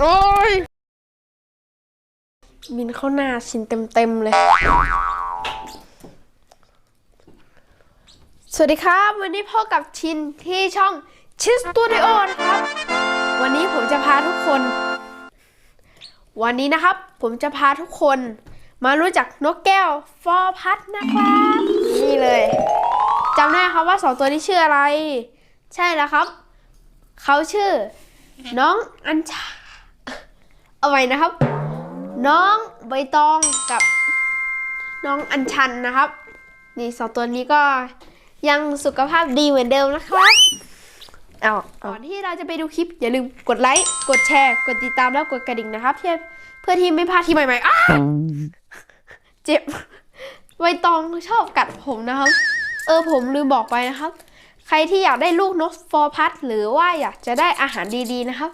โอ้ยบินเข้าหน้าชินเต็มๆเลย สวัสดีครับ วันนี้พ่อกับชินที่ช่องชิสตูดิโอนะครับ วันนี้ผมจะพาทุกคน วันนี้นะครับ ผมจะพาทุกคนมารู้จักนกแก้วฟอร์พัดนะครับ นี่เลยจำได้ครับว่าสองตัวนี้ชื่ออะไร ใช่แล้วครับ เขาชื่อ น้องอัญชา เอาไว้นะครับ น้องใบตองกับน้องอัญชันนะครับ นี่สองตัวนี้ก็ยังสุขภาพดีเหมือนเดิมนะครับเอาก่อนที่เราจะไปดูคลิป อย่าลืมกดไลค์ กดแชร์ กดติดตามแล้วกดกระดิ่งนะครับเพื่อเพื่อที่ไม่พลาดที่ใหม่ๆอ้าเจ็บใบตองชอบกัดผมนะครับ เออผมลืมบอกไปนะครับ ใครที่อยากได้ลูกนกฟอร์พัดหรือว่าอยากจะได้อาหารดีๆนะครับ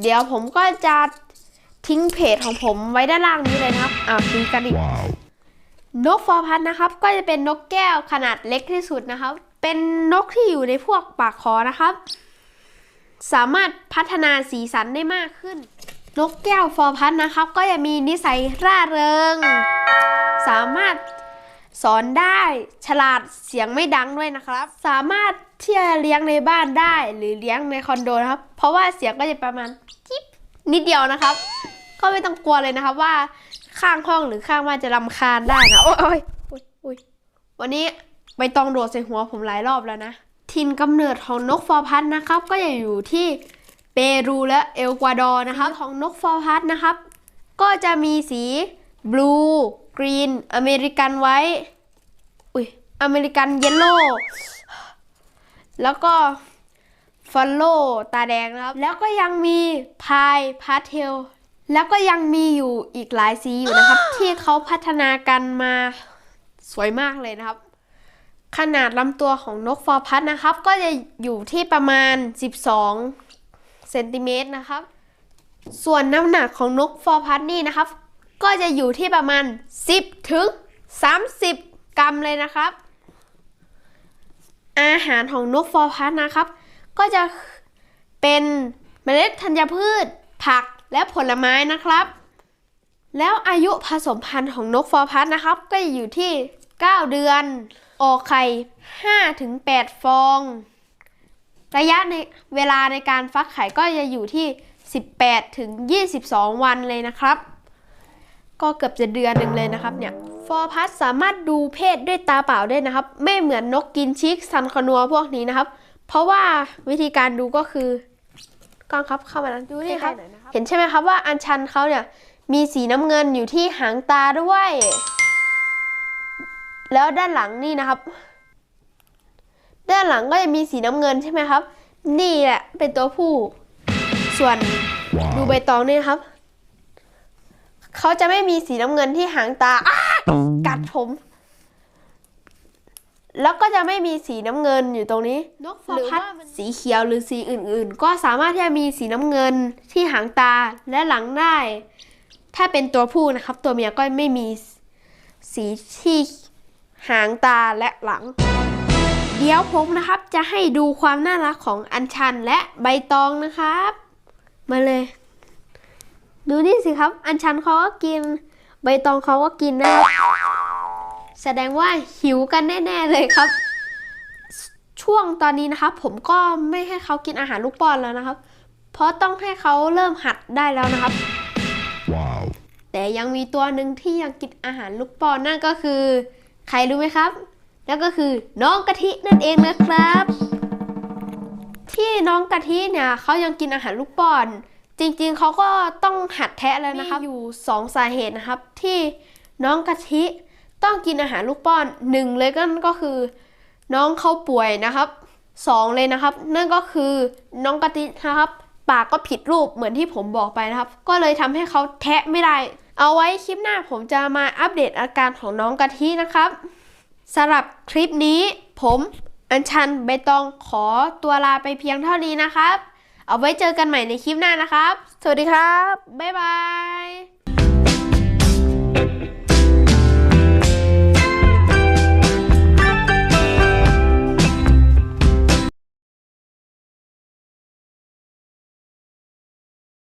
เดี๋ยวผมก็จะ ทิ้งเพจของผมไว้ด้านล่างนี้เลยนะครับอ้าวทิ้งกันอีก Wow. นกฟอร์พัดนะครับ ก็จะเป็นนกแก้วขนาดเล็กที่สุดนะครับ เป็นนกที่อยู่ในพวกปากคอนะครับ สามารถพัฒนาสีสันได้มากขึ้น นกแก้วฟอร์พัดนะครับ ก็จะมีนิสัยร่าเริง สามารถสอนได้ฉลาดเสียงไม่ดังด้วยนะครับ สามารถที่จะเลี้ยงในบ้านได้หรือเลี้ยงในคอนโดนะครับ เพราะว่าเสียงก็จะประมาณจิ๊บนิดเดียวนะครับ ก็ไม่ต้องกลัวเลยนะครับว่าข้างห้องหรือข้างบ้านจะรำคาญได้นะโอ้ยโอ้ยโอ้ยโอ้ยวันนี้ใบตองโดดใส่หัวผมหลายรอบแล้วนะถิ่นกำเนิดของนกฟอร์พัดนะครับ ก็จะอยู่ที่เปรูและเอลกวาดอร์นะครับของนกฟอร์พัดนะครับ ก็จะมีสีบลูกรีนอเมริกันไว้อุ้ยอเมริกันเยลโล่แล้วก็ฟอลโล่ตาแดงนะครับ แล้วก็ยังมีพายพาเทล แล้วก็ยังมีอยู่อีกหลายสีอยู่นะครับ ที่เขาพัฒนากันมาสวยมากเลยนะครับ ขนาดลำตัวของนกฟอร์พัดนะครับ ก็จะอยู่ที่ประมาณ 12เซนติเมตรนะครับ ส่วนน้ำหนักของนกฟอร์พัดนี่นะครับ ก็จะอยู่ที่ประมาณ 10 ถึง 30 กรัมเลยนะครับ อาหารของนกฟอร์พัดนะครับ ก็จะเป็นเมล็ดธัญพืชผัก และผลไม้นะครับ แล้วอายุผสมพันธุ์ของนกฟอร์พัดนะครับ ก็อยู่ที่ 9 เดือน ออกไข่5ถึง8ฟอง ระยะในเวลาในการฟักไข่ก็จะอยู่ที่ 18ถึง22 วันเลยนะครับ ก็เกือบจะเดือนหนึ่งเลยนะครับเนี่ยฟอร์พัสสามารถดูเพศด้วยตาเปล่าได้นะครับ ไม่เหมือนนกกินชิกซันคนัวพวกนี้นะครับ เพราะว่าวิธีการดูก็คือ กล้องครับเข้ามาแล้วดูนี่ครับ เห็นใช่ไหมครับว่าอัญชันเขาเนี่ยมีสีน้ำเงินอยู่ที่หางตาด้วย แล้วด้านหลังนี่นะครับ ด้านหลังก็จะมีสีน้ำเงินใช่ไหมครับ นี่แหละเป็นตัวผู้ ส่วนดูใบตองนี่นะครับเขาจะไม่มีสีน้ำเงินที่หางตาอ้ากัดผม แล้วก็จะไม่มีสีน้ำเงินอยู่ตรงนี้ นกฟอร์พัดสีเขียวหรือสีอื่นๆ ก็สามารถที่จะมีสีน้ำเงินที่หางตาและหลังได้ ถ้าเป็นตัวผู้นะครับ ตัวเมียก็ไม่มีสีที่หางตาและหลัง เดี๋ยวผมนะครับจะให้ดูความน่ารักของอัญชันและใบตองนะครับ มาเลย ดูนี่สิครับ อัญชันเขาก็กิน ใบตองเขาก็กินนะครับ แสดงว่าหิวกันแน่ๆเลยครับ ช่วงตอนนี้นะครับ ผมก็ไม่ให้เขากินอาหารลูกป้อนแล้วนะครับ เพราะต้องให้เขาเริ่มหัดได้แล้วนะครับ Wow. แต่ยังมีตัวหนึ่งที่ยังกินอาหารลูกป้อนนั่นก็คือ ใครรู้ไหมครับแล้วก็คือน้องกะทินั่นเองนะครับ ที่น้องกะทิเนี่ยเขายังกินอาหารลูกป้อน จริงๆเขาก็ต้องหัดแทะแล้วนะครับ อยู่สองสาเหตุนะครับ ที่น้องกะทิ ต้องกินอาหารลูกป้อนหนึ่งเลยก็ก็คือ น้องเขาป่วยนะครับสองเลยนะครับ นั่นก็คือน้องกะทินะครับ ปากก็ผิดรูปเหมือนที่ผมบอกไปนะครับ ก็เลยทำให้เขาแทะไม่ได้ เอาไว้คลิปหน้าผมจะมาอัปเดตอาการของน้องกะทินะครับสำหรับคลิปนี้ ผมอัญชันใบตองขอตัวลาไปเพียงเท่านี้นะครับ เอาไว้เจอกันใหม่ในคลิปหน้านะครับ สวัสดีครับ บ๊ายบาย